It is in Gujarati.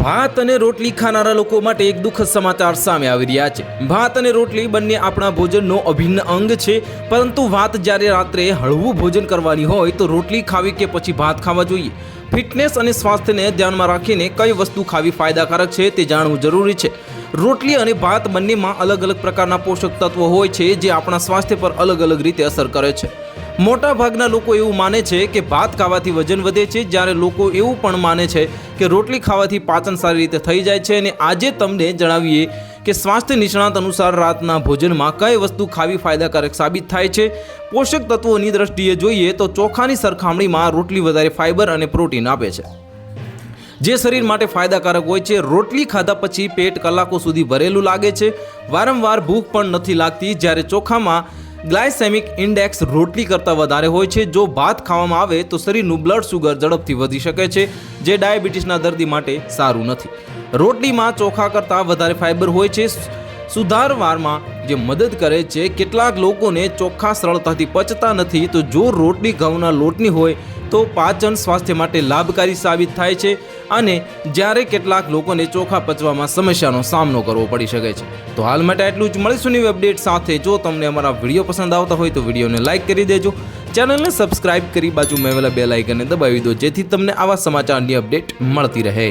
ભાત અને રોટલી ખાનારા લોકો માટે એક દુઃખદ સમાચાર સામે આવી રહ્યા છે. ભાત અને રોટલી બંને આપણા ભોજનનો અભિન્ન અંગ છે, પરંતુ વાત જ્યારે રાત્રે હળવું ભોજન કરવાની હોય તો રોટલી ખાવી કે પછી ભાત ખાવા જોઈએ? ફિટનેસ અને સ્વાસ્થ્યને ધ્યાનમાં રાખીને કઈ વસ્તુ ખાવી ફાયદાકારક છે તે જાણવું જરૂરી છે. રોટલી અને ભાત બંનેમાં અલગ અલગ પ્રકારના પોષક તત્વો હોય છે જે આપણા સ્વાસ્થ્ય પર અલગ અલગ રીતે અસર કરે છે. મોટા ભાગના લોકો એવું માને છે કે ભાત ખાવાથી વજન વધે છે, જ્યારે લોકો એવું પણ માને છે કે રોટલી ખાવાથી પાચન સારી રીતે થઈ જાય છે અને આજે તમને જણાવીએ કે સ્વાસ્થ્ય નિષ્ણાત અનુસાર રાતના ભોજનમાં કઈ વસ્તુ ખાવી ફાયદાકારક સાબિત થાય છે. પોષક તત્વોની દ્રષ્ટિએ જોઈએ તો ચોખાની સરખામણીમાં રોટલી વધારે ફાઇબર અને પ્રોટીન આપે છે. જે શરીર માટે ફાયદાકારક હોય છે, રોટલી ખાધા પછી પેટ કલાકો સુધી ભરેલું લાગે છે. વારંવાર ભૂખ પણ નથી લાગતી જ્યારે ચોખામાં ગ્લાયસેમિક ઇન્ડેક્સ રોટલી કરતાં વધારે હોય છે. જો ભાત ખાવામાં આવે તો શરીરનું બ્લડ શુગર ઝડપથી વધી શકે છે, જે ડાયાબિટીસના દર્દી માટે સારું નથી. રોટલીમાં ચોખા કરતાં વધારે ફાઇબર હોય છે. સુધારવામાં જે મદદ કરે છે, કેટલાક લોકોને ચોખ્ખા સરળતાથી પચતા નથી. તો જો રોટલી ઘઉંના લોટની હોય, તો પાચન સ્વાસ્થ્ય માટે લાભકારી સાબિત થાય છે અને જ્યારે કેટલાક લોકોને ચોખા પચવામાં સમસ્યાનો સામનો કરવો પડી શકે છે. તો હાલ માટે આટલું જ. મળીશું નવી અપડેટ સાથે. જો તમને અમારા વીડિયો પસંદ આવતા હોય, તો વિડીયોને લાઇક કરી દેજો. ચેનલને સબસ્ક્રાઇબ કરી બાજુ મેવેલા બે લાઇકને દબાવી દો, જેથી તમને આવા સમાચારની અપડેટ મળતી રહે.